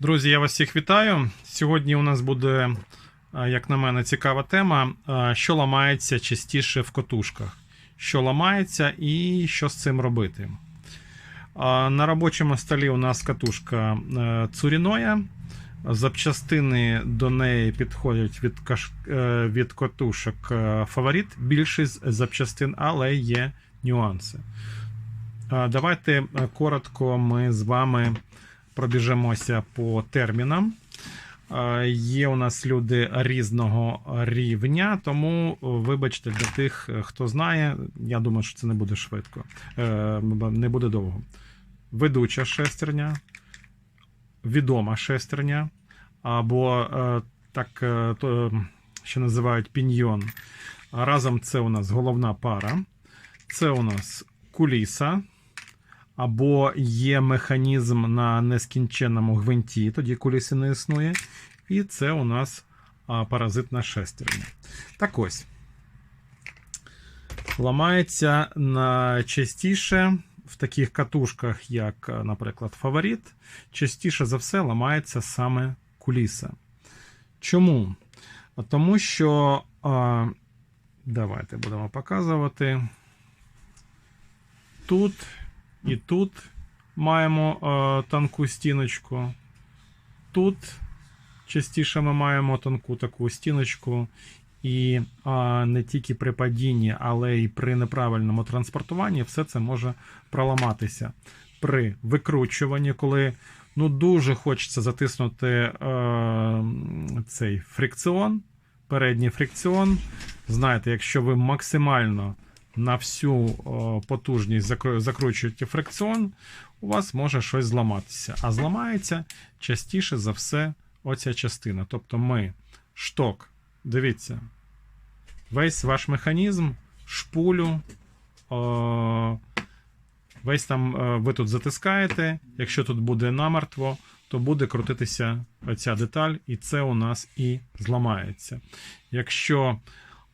Друзі, я вас всіх вітаю. Сьогодні у нас буде, е, як на мене, цікава тема, е, що ламається частіше в котушках. Що ламається і що з цим робити. На робочому столі у нас катушка е, Цуріноя. Запчастини до неї підходять від каш... від котушок фаворит. Більшість запчастин, але є нюанси. Давайте коротко ми з вами пробіжемося по термінам. Е, Є у нас люди різного рівня, тому вибачте для тих, хто знає, я думаю, що це не буде швидко, е, не буде довго. Ведуча шестерня, відома шестерня, або е, так, е, то, що називають піньйон. Разом це у нас головна пара, це у нас куліса, або є механізм на нескінченному гвинті, тоді куліси не існує. І це у нас паразитна шестерня. Так ось. Ламається найчастіше в таких катушках, як, наприклад, фаворит, частіше за все ламається саме куліса. Чому? Тому що, давайте будемо показувати. Тут і тут маємо а, тонку стіночку. Тут частіше ми маємо тонку таку стіночку. І а, не тільки при падінні, але й при неправильному транспортуванні все це може проламатися. При викручуванні, коли ну, дуже хочеться затиснути е, цей фрикціон, передній фрикціон. Знаєте, якщо ви максимально на всю потужність закручуєте фрикціон, у вас може щось зламатися. А зламається частіше за все оця частина. Тобто ми шток. Дивіться, весь ваш механізм, шпулю, весь там е, ви тут затискаєте. Якщо тут буде намертво, то буде крутитися ця деталь, і це у нас і зламається. Якщо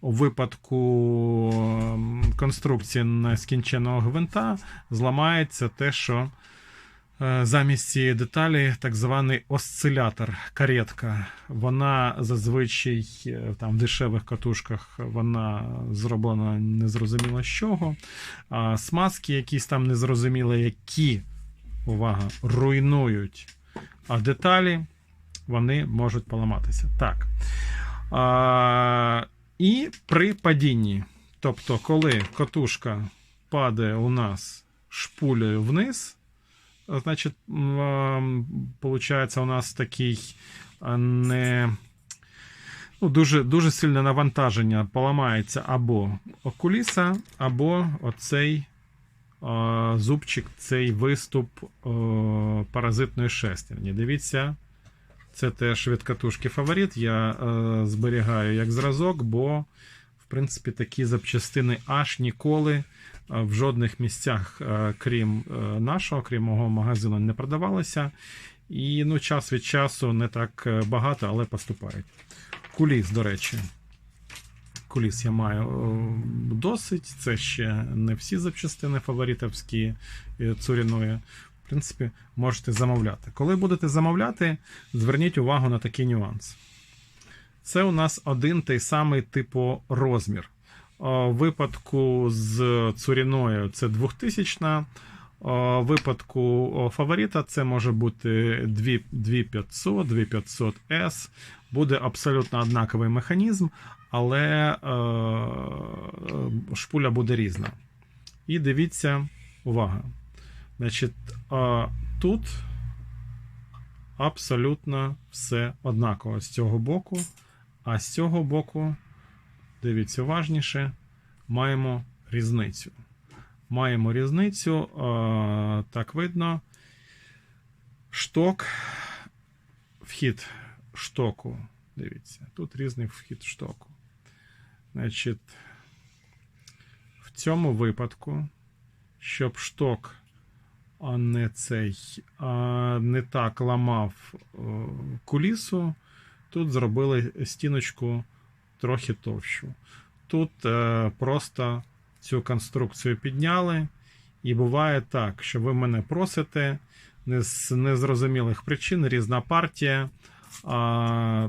у випадку ем, конструкції нескінченого гвинта зламається те, що Е, Замість цієї деталі так званий осцилятор, каретка. Вона зазвичай е, там в дешевих катушках вона зроблена незрозуміло з чого. А смазки якісь там незрозумілі, які, увага, руйнують а деталі, вони можуть поламатися. Так. І при падінні, тобто, коли катушка падає у нас шпулею вниз. Значить, виходить, у нас такий не ну, дуже дуже сильне навантаження поламається або окуліса, або оцей а, зубчик, цей виступ а, паразитної шестерні. Дивіться, це теж від катушки фаворит. Я а, зберігаю як зразок, бо, в принципі, такі запчастини аж ніколи в жодних місцях, е, крім е, нашого, крім мого магазину, не продавалися. І ну, час від часу не так е, багато, але поступають. Куліс, до речі. Куліс я маю досить. Це ще не всі запчастини фаворитовські цуріної. В принципі, можете замовляти. Коли будете замовляти, зверніть увагу на такий нюанс. Це у нас один той самий типу розмір. У випадку з цуріною це 2000 у випадку фаворита це може бути 2500, 2500S. Буде абсолютно однаковий механізм, але е, шпуля буде різна. І дивіться, увага. Значить, е, тут абсолютно все однаково з цього боку, а з цього боку. Дивіться уважніше, маємо різницю. Маємо різницю, так видно, шток, вхід штоку. Дивіться, тут різний вхід штоку. Значить, в цьому випадку, щоб шток а не цей, а не так ламав кулісу, тут зробили стіночку трохи товщу. Тут е, просто цю конструкцію підняли. І буває так, що ви мене просите не з незрозумілих причин, різна партія. А,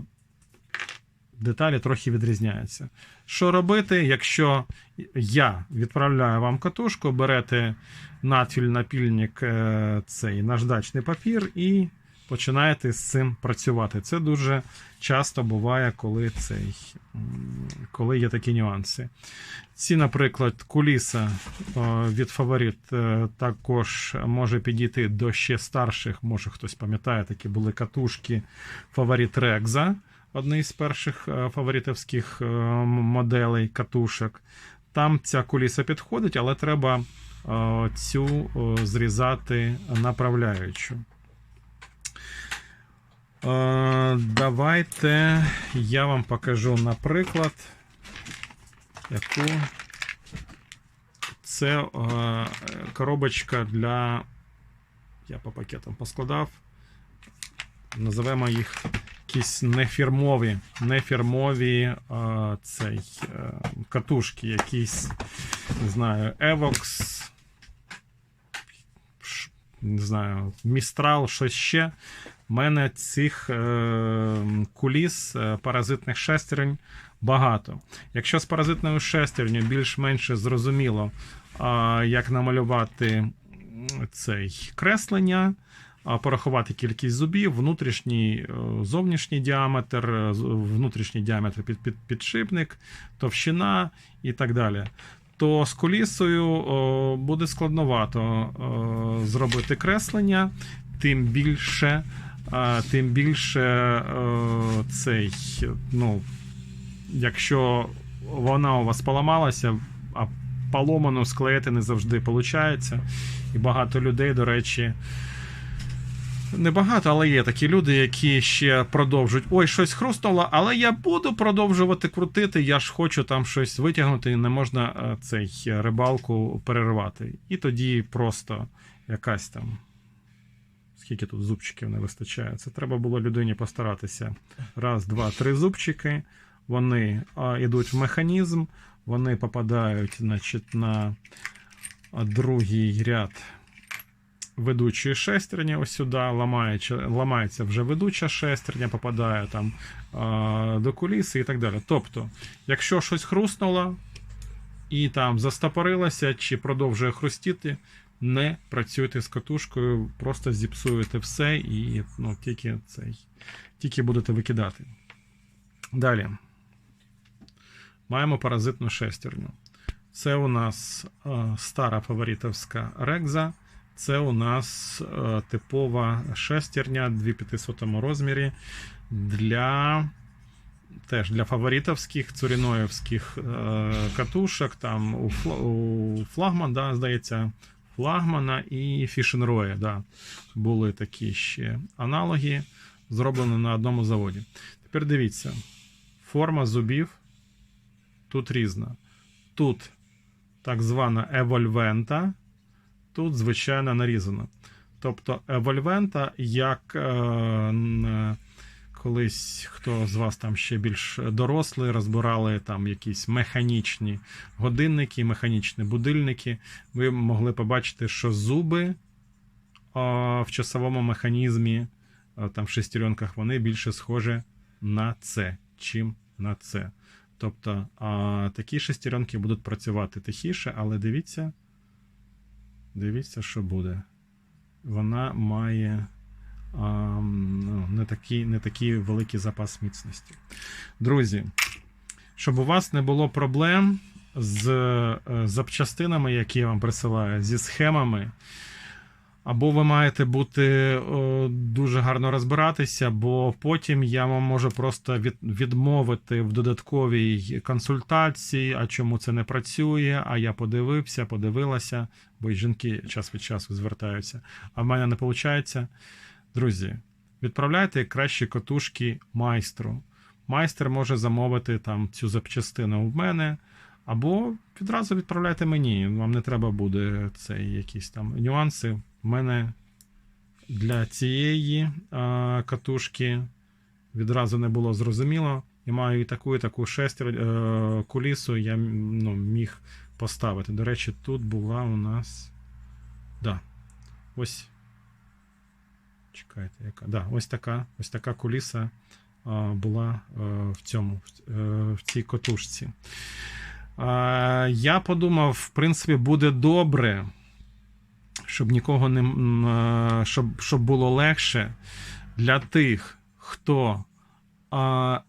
деталі трохи відрізняються. Що робити, якщо я відправляю вам катушку, берете надфіль напільник, е, цей наждачний папір і починаєте з цим працювати. Це дуже часто буває, коли, цей, коли є такі нюанси. Ці, наприклад, куліса е, від фаворит е, також може підійти до ще старших, може хтось пам'ятає, такі були катушки фаворит Рекза, одний з перших е, фаворитовських е, моделей катушок. Там ця куліса підходить, але треба е, цю зрізати направляючу. Давайте я вам покажу, наприклад, яку це коробочка для. Я по пакетам поскладав. Називаємо їх якісь нефірмові, нефірмові е, цей, е, катушки, якісь, не знаю, Evox, не знаю, Містрал, щось ще. У мене цих е, куліс, е, паразитних шестерень багато. Якщо з паразитною шестерню більш-менш зрозуміло, а, як намалювати цей креслення, а, порахувати кількість зубів, внутрішній, е, зовнішній діаметр, е, внутрішній діаметр під, під, підшипник, товщина і так далі. То з кулісою о, буде складновато зробити креслення, тим більше, тим більше цей, ну, якщо вона у вас поламалася, а поломану склеїти не завжди виходить. І багато людей, до речі, не багато, але є такі люди, які ще продовжують. Ой, щось хрустнуло, але я буду продовжувати крутити. Я ж хочу там щось витягнути, і не можна е, цей е, рибалку перервати. І тоді просто якась там. Скільки тут зубчиків не вистачає? Це треба було людині постаратися. Раз, два, три зубчики. Вони йдуть в механізм, вони попадають значить, на другий ряд ведучої шестерні. Ось сюди ламається, ламається вже ведуча шестерня, попадає там до куліси і так далі. Тобто, якщо щось хрустнуло і там застопорилося чи продовжує хрустіти, не працюйте з катушкою, просто зіпсуєте все і ну, тільки, цей, тільки будете викидати. Далі. Маємо паразитну шестерню. Це у нас е, стара фаворитовська рекза. Це у нас е, типова шестерня 2500 розмірі для теж для фаворитовських цуріноївських е, катушок. Там у, флагман, да, здається, флагмана і фішенроя. Да, були такі ще аналоги, зроблені на одному заводі. Тепер дивіться, форма зубів тут різна. Тут так звана евольвента, тут звичайно нарізана. Тобто евольвента, як е, колись хто з вас там ще більш дорослий, розбирали там якісь механічні годинники, механічні будильники, ви могли побачити, що зуби а, в часовому механізмі, а, там в шестеренках, вони більше схожі на це, чим на це. Тобто а, такі шестеренки будуть працювати тихіше, але дивіться, дивіться, що буде. Вона має а, ну, не, такий, не такий великий запас міцності. Друзі, щоб у вас не було проблем з е, запчастинами, які я вам присилаю, зі схемами. Або ви маєте бути дуже гарно розбиратися, бо потім я вам можу просто від, відмовити в додатковій консультації, а чому це не працює, а я подивився, подивилася, бо й жінки час від часу звертаються, а в мене не виходить. Друзі, відправляйте кращі котушки майстру. Майстер може замовити там цю запчастину в мене. Або відразу відправляйте мені. Вам не треба буде цей якісь там нюанси. У мене для цієї а, катушки відразу не було зрозуміло. Я маю і таку, і таку шестер е, кулісу, я ну, міг поставити. До речі, тут була у нас. Да. Ось Чекайте, яка. Да, ось така, ось така куліса а, була е, в цьому, е, в цій котушці. А, я подумав, в принципі, буде добре, щоб нікого не е, щоб, щоб було легше для тих, хто а,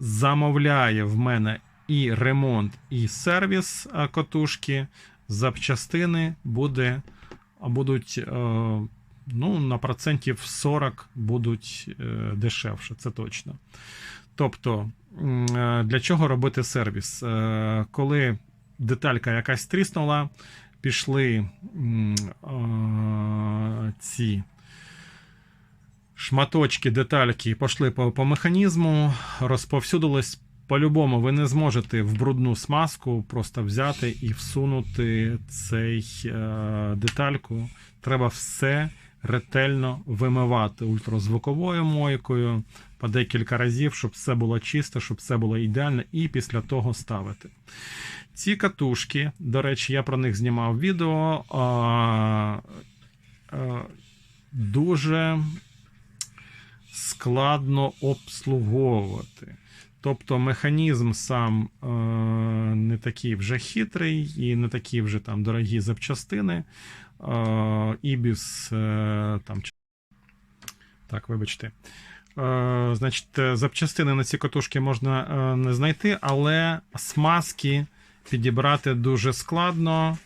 замовляє в мене і ремонт, і сервіс а, котушки, запчастини буде, а будуть е, ну, на процентів 40 будуть е, дешевше, це точно. Тобто, для чого робити сервіс? Коли деталька якась тріснула, пішли е, ці шматочки, детальки пішли по, по механізму, розповсюдились. По-любому, ви не зможете в брудну смазку просто взяти і всунути цей е, детальку. Треба все ретельно вимивати ультразвуковою мойкою по декілька разів, щоб все було чисто, щоб все було ідеально, і після того ставити. Ці катушки, до речі, я про них знімав відео. А, а, дуже складно обслуговувати. Тобто механізм сам е, не такий вже хитрий і не такі вже там дорогі запчастини. Е, Ібіс е, там. Так, вибачте. Е, значить, е, запчастини на ці катушки можна е, не знайти, але смазки підібрати дуже складно.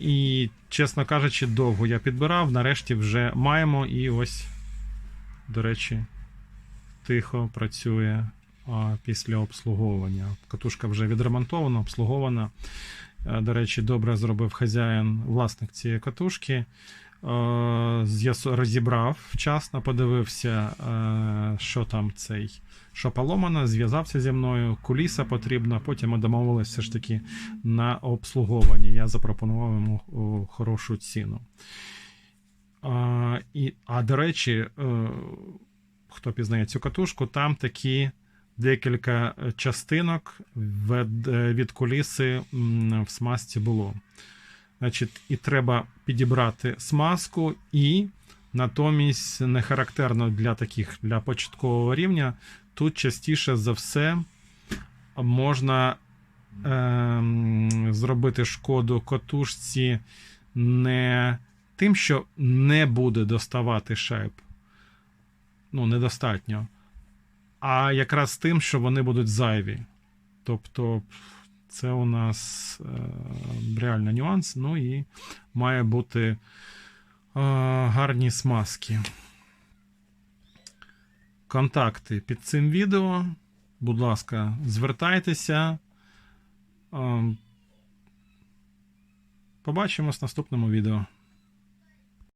І, чесно кажучи, довго я підбирав. Нарешті вже маємо. І ось, до речі, тихо працює після обслуговування. Катушка вже відремонтована, обслугована. До речі, добре зробив хазяїн, власник цієї катушки. Е, Розібрав вчасно, подивився, е, що там цей, що поломано, зв'язався зі мною, куліса потрібна. Потім ми домовилися все ж таки на обслуговування. Я запропонував йому хорошу ціну. А, і, а до речі, е, хто пізнає цю катушку, там такі декілька е, частинок е, від куліси в смазці було. Значить, і треба підібрати смазку, і натомість не характерно для таких для початкового рівня. Тут частіше за все можна ем, зробити шкоду котушці не тим, що не буде доставати шайб. Ну, недостатньо. А якраз тим, що вони будуть зайві. Тобто, це у нас е, реально нюанс. Ну і має бути е, гарні смазки. Контакти під цим відео. Будь ласка, звертайтеся. Е, побачимось в наступному відео.